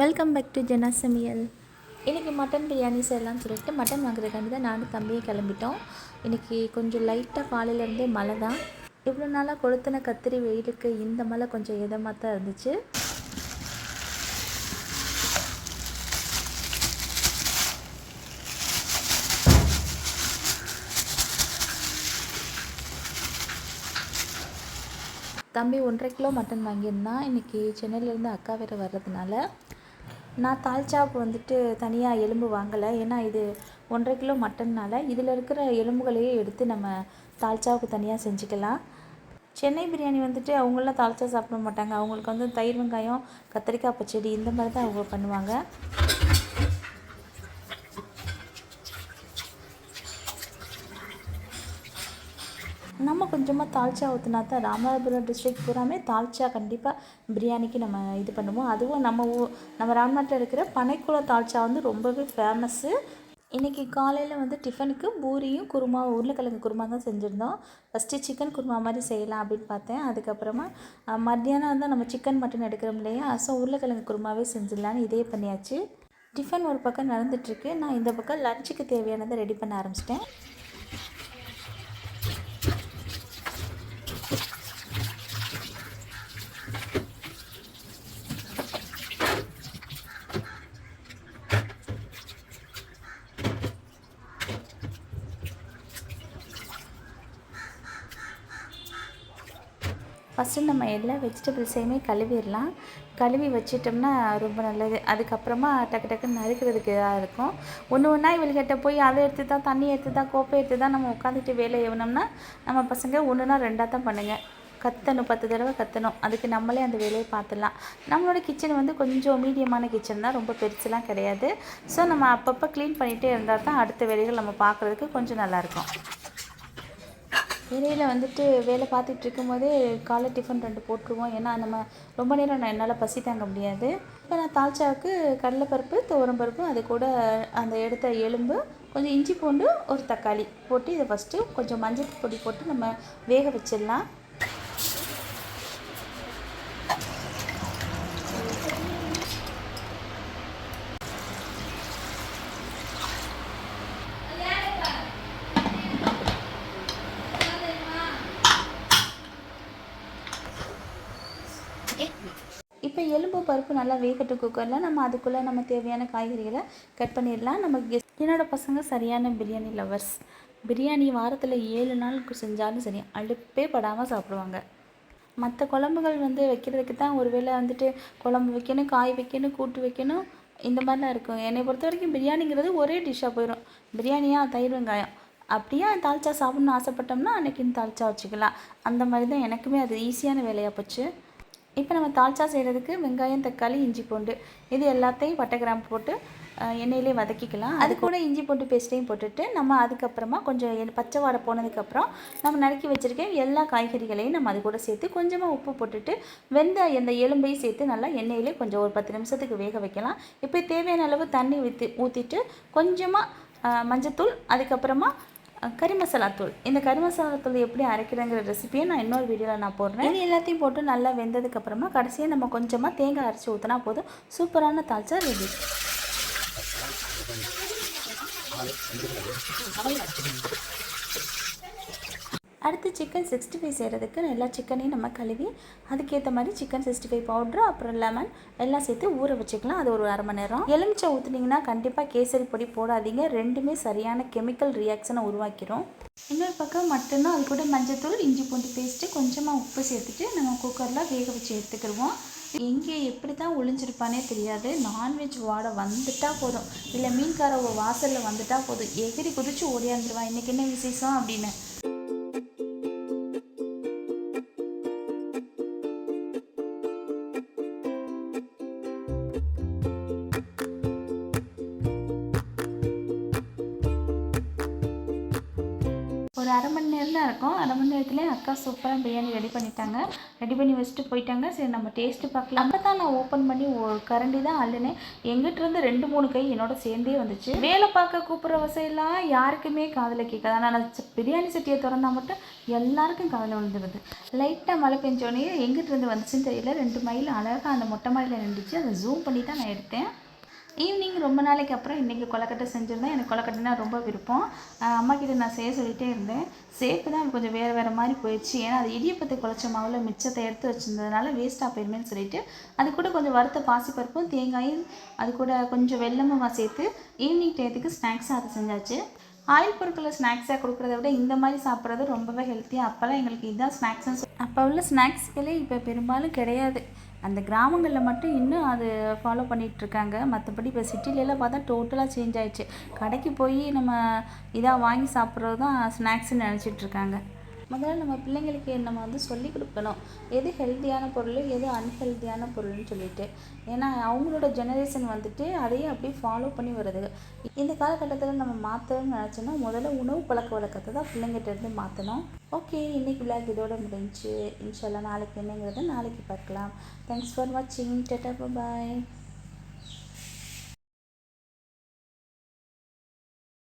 Welcome back to Jena சமையல் இன்றைக்கி mutton biryani செய்யலாம்னு சொல்லிட்டு மட்டன் வாங்குறதுக்காண்டி தான் நானும் தம்பியை கிளம்பிட்டோம். இன்றைக்கி கொஞ்சம் லைட்டாக காலையிலேருந்தே மழை தான். இவ்வளோ நாளாக கொளுத்தின கத்திரி வெயிலுக்கு இந்த மழை கொஞ்சம் இதமாக தான் இருந்துச்சு. தம்பி ஒன்றரை கிலோ மட்டன் வாங்கியிருந்தான். இன்றைக்கி சென்னையிலேருந்து அக்கா வேறு வர்றதுனால. நான் தால்ச்சாவுக்கு வந்துட்டு தனியாக எலும்பு வாங்கலை. ஏன்னா இது ஒன்றரை கிலோ மட்டன்னால் இதில் இருக்கிற எலும்புகளையே எடுத்து நம்ம தால்ச்சாவுக்கு தனியாக செஞ்சுக்கலாம். சென்னை பிரியாணி வந்துட்டு அவங்களாம் தால்ச்சா சாப்பிட மாட்டாங்க. அவங்களுக்கு வந்து தயிர் வெங்காயம் கத்திரிக்காய் பச்சடி இந்த மாதிரி தான் அவங்க பண்ணுவாங்க. நம்ம கொஞ்சமாக தால்ச்சா ஊற்றினா தான் ராமநாதபுரம் டிஸ்ட்ரிக்ட் பூராமே தால்ச்சா கண்டிப்பாக பிரியாணிக்கு நம்ம இது பண்ணுவோம். அதுவும் நம்ம ஊ நம்ம ராமநாட்டில் இருக்கிற பனைக்குளம் தால்ச்சா வந்து ரொம்பவே ஃபேமஸ்ஸு இன்றைக்கி காலையில் வந்து டிஃபனுக்கு பூரியும் குருமா உருளைக்கிழங்கு குருமா தான் செஞ்சுருந்தோம். ஃபஸ்ட்டு சிக்கன் குருமா மாதிரி செய்யலாம் அப்படின்னு பார்த்தேன். அதுக்கப்புறமா மத்தியானம் வந்து நம்ம சிக்கன் மட்டன் எடுக்கிறோம் இல்லையா? ஸோ உருளைக்கிழங்கு குருமாவே செஞ்சிடலான்னு இதே பண்ணியாச்சு. டிஃபன் ஒரு பக்கம் நடந்துட்டுருக்கு நான் இந்த பக்கம் லஞ்சுக்கு தேவையானதை ரெடி பண்ண ஆரம்பிச்சிட்டேன். ஃபஸ்ட்டு நம்ம எல்லா வெஜிடபிள்ஸையுமே கழுவிடலாம். கழுவி வச்சிட்டோம்னா ரொம்ப நல்லது. அதுக்கப்புறமா டக்கு டக்குன்னு நறுக்கிறதுக்கு இதாக இருக்கும். ஒன்று ஒன்றா இவள்கிட்ட போய் அதை எடுத்து தான் தண்ணி எடுத்து தான் கோப்பை எடுத்து தான் நம்ம உட்காந்துட்டு வேலை எவனோம்னா நம்ம பசங்க ஒன்றுனா ரெண்டாக தான் பண்ணுங்கள் கத்தணும் பத்து தடவை கத்தணும். அதுக்கு நம்மளே அந்த வேலையை பார்த்துடலாம். நம்மளோட கிச்சன் வந்து கொஞ்சம் மீடியமான கிச்சன் தான். ரொம்ப பெருசுலாம் கிடையாது. ஸோ நம்ம அப்பப்போ க்ளீன் பண்ணிகிட்டே இருந்தால் தான் அடுத்த வேலைகள் நம்ம பார்க்குறதுக்கு கொஞ்சம் நல்லாயிருக்கும் இடையில் வந்துட்டு வேலை பார்த்துட்டு இருக்கும்போதே காலை டிஃபன் ரெண்டு போட்டுருவோம். ஏன்னா நம்ம ரொம்ப நேரம் நான் என்னால் பசி தாங்க முடியாது. இப்போ நான் தால்ச்சாவுக்கு கடலைப்பருப்பு துவரம்பருப்பு அது கூட அந்த எடுத்த எலும்பு கொஞ்சம் இஞ்சி பூண்டு ஒரு தக்காளி போட்டு இதை ஃபஸ்ட்டு கொஞ்சம் மஞ்சள் பொடி போட்டு நம்ம வேக வச்சிடலாம் இப்போ எலும்பு பருப்பு நல்லா வேகட்டும் குக்கரில் நம்ம அதுக்குள்ளே நம்ம தேவையான காய்கறிகளை கட் பண்ணிடலாம். நம்ம கெஸ் என்னோடய பசங்க சரியான பிரியாணி லவர்ஸ் பிரியாணி வாரத்தில் ஏழு நாள் செஞ்சாலும் சரி அழுப்பே படாமல் சாப்பிடுவாங்க. மற்ற குழம்புகள் வந்து வைக்கிறதுக்கு தான் ஒருவேளை வந்துட்டு குழம்பு வைக்கணும் காய் வைக்கணும் கூட்டு வைக்கணும் இந்த மாதிரிலாம் இருக்கும். என்னை பொறுத்த வரைக்கும் பிரியாணிங்கிறது ஒரே டிஷ்ஷாக போயிடும் பிரியாணியாக தயிர் வெங்காயம். அப்படியே தால்ச்சா சாப்பிட்ணுன்னு ஆசைப்பட்டோம்னா அன்னைக்குன்னு தால்ச்சா வச்சுக்கலாம். அந்த மாதிரி தான் எனக்குமே அது ஈஸியான வேலையாக போச்சு. இப்போ நம்ம தால்ச்சா செய்கிறதுக்கு வெங்காயம் தக்காளி இஞ்சி பூண்டு இது எல்லாத்தையும் பட்டை போட்டு எண்ணெயிலே வதக்கிக்கலாம். அது கூட இஞ்சி பூண்டு பேஸ்ட்டையும் போட்டுட்டு நம்ம அதுக்கப்புறமா கொஞ்சம் பச்சை வாடை போனதுக்கப்புறம் நம்ம நறுக்கி வச்சுருக்க எல்லா காய்கறிகளையும் நம்ம அது கூட சேர்த்து கொஞ்சமாக உப்பு போட்டுட்டு வெந்த அந்த எலும்பையும் சேர்த்து நல்லா எண்ணெயிலே கொஞ்சம் ஒரு பத்து நிமிஷத்துக்கு வேக வைக்கலாம். இப்போ தேவையான அளவு தண்ணி ஊற்றி ஊற்றிட்டு கொஞ்சமாக மஞ்சத்தூள் அதுக்கப்புறமா கறி மசாலா தூள். இந்த கறி மசாலா தூள் எப்படி அரைக்கிறங்கிற ரெசிபியை நான் இன்னொரு வீடியோவில் நான் போடுறேன். இது எல்லாத்தையும் போட்டு நல்லா வெந்ததுக்கப்புறமா கடைசியாக நம்ம கொஞ்சமாக தேங்காய் அரைச்சி ஊற்றினா போதும். சூப்பரான தால்ச்சா ரெடி அடுத்து சிக்கன் சிக்ஸ்டி ஃபைவ் செய்கிறதுக்கு எல்லா சிக்கனையும் நம்ம கழுவி அதுக்கேற்ற மாதிரி சிக்கன் சிக்ஸ்டி ஃபைவ் பவுட்ரு அப்புறம் லெமன் எல்லாம் சேர்த்து ஊற வச்சுக்கலாம். அது ஒரு அரை மணி நேரம். எலுமிச்சை ஊற்றுனீங்கன்னா கண்டிப்பாக கேசரி பொடி போடாதீங்க. ரெண்டுமே சரியான கெமிக்கல் ரியாக்ஷனை உருவாக்கிடும் இன்னொரு பக்கம் மட்டும்தான் அது கூட மஞ்சத்தூள் இஞ்சி பூண்டு பேஸ்ட்டு கொஞ்சமாக உப்பு சேர்த்துட்டு நம்ம குக்கரில் வேக வச்சு எடுத்துக்கிடுவோம். எங்கே எப்படி தான் ஒளிஞ்சிருப்பானே தெரியாது. நான்வெஜ் வாடை வந்துட்டா போதும். இல்லை மீன்கார வாசலில் வந்துட்டா போதும். எகிரி குதிச்சு ஓடியாந்துருவான் இன்றைக்கி என்ன விசேஷம் அப்படின்னு. ஒரு அரை மணி நேரம் தான் இருக்கும். அரை மணி நேரத்துலேயே அக்கா சூப்பராக பிரியாணி ரெடி பண்ணிட்டாங்க. ரெடி பண்ணி வச்சுட்டு போயிட்டாங்க. சரி நம்ம டேஸ்ட்டு பார்க்கலாம். அப்போ தான் நான் ஓப்பன் பண்ணி ஒரு கரண்டி தான் அள்ளினேன் எங்கிட்டருந்து ரெண்டு மூணு கை என்னோட சேர்ந்தே வந்துச்சு. வேலை பார்க்க கூப்பிட்ற வசையெல்லாம் யாருக்குமே காதில் கேட்காது. ஆனால் நான் பிரியாணி சட்டியை திறந்தா மட்டும் எல்லாருக்கும் காதில் விழுந்துருது. லைட்டாக மழை பெஞ்சோடனே எங்கிட்ட இருந்து வந்துச்சுன்னு தெரியல. ரெண்டு மைல் அழகாக அந்த மொட்டை மாடியில் நின்றுச்சு. அதை ஜூம் பண்ணி தான் நான் எடுத்தேன். ஈவினிங் ரொம்ப நாளைக்கு அப்புறம் இன்றைக்கி கொலக்கட்டை செஞ்சுருந்தேன். எனக்கு கொலக்கட்டைனா ரொம்ப விருப்பம். அம்மாக்கிட்ட அம்மா கிட்ட நான் செய்ய சொல்லிகிட்டே இருந்தேன். சேப்பு தான் கொஞ்சம் வேறு வேறு மாதிரி போயிடுச்சு. ஏன்னா அது இடியப்பத்தை குழச்ச மாவில் மிச்சத்தை எடுத்து வச்சிருந்ததுனால வேஸ்ட்டாக போயிருமேன்னு சொல்லிட்டு அது கூட கொஞ்சம் வறுத்த பாசிப்பருப்பும் தேங்காயும் அது கூட கொஞ்சம் வெள்ளமும் சேர்த்து ஈவினிங் டயத்துக்கு ஸ்நாக்ஸாக அதை செஞ்சாச்சு. ஆயில் பொருட்களை ஸ்நாக்ஸாக கொடுக்குறத விட இந்த மாதிரி சாப்பிட்றது ரொம்பவே ஹெல்த்தியாக அப்போல்லாம் எங்களுக்கு இதுதான் ஸ்நாக்ஸ்னு அப்போ உள்ள ஸ்நாக்ஸ்களே இப்போ பெரும்பாலும் கிடையாது. அந்த கிராமங்களில் மட்டும் இன்னும் அது ஃபாலோ பண்ணிகிட்ருக்காங்க மற்றபடி இப்போ சிட்டிலெல்லாம் பார்த்தா டோட்டலாக சேஞ்ச் ஆகிடுச்சு கடைக்கு போய் நம்ம இதாக வாங்கி சாப்பிட்றது தான் ஸ்நாக்ஸ்ன்னு நினச்சிட்ருக்காங்க முதல்ல நம்ம பிள்ளைங்களுக்கு நம்ம வந்து சொல்லி கொடுக்கணும். எது ஹெல்த்தியான பொருள் எது அன்ஹெல்த்தியான பொருள்னு சொல்லிட்டு. ஏன்னா அவங்களோட ஜெனரேஷன் வந்துட்டு அதையே அப்படியே ஃபாலோ பண்ணி வருது. இந்த காலகட்டத்தில் நம்ம மாற்றணும்னு நினச்சோன்னா முதல்ல உணவு பழக்க வழக்கத்தை தான் பிள்ளைங்கிட்ட இருந்து மாற்றணும் ஓகே இன்னைக்கு விளையாட்டு இதோட முடிஞ்சு. இன்ஷால்லாம் நாளைக்கு என்னங்கிறத நாளைக்கு பார்க்கலாம். தேங்க்ஸ் ஃபார் வாட்சிங் டட்டா பாய்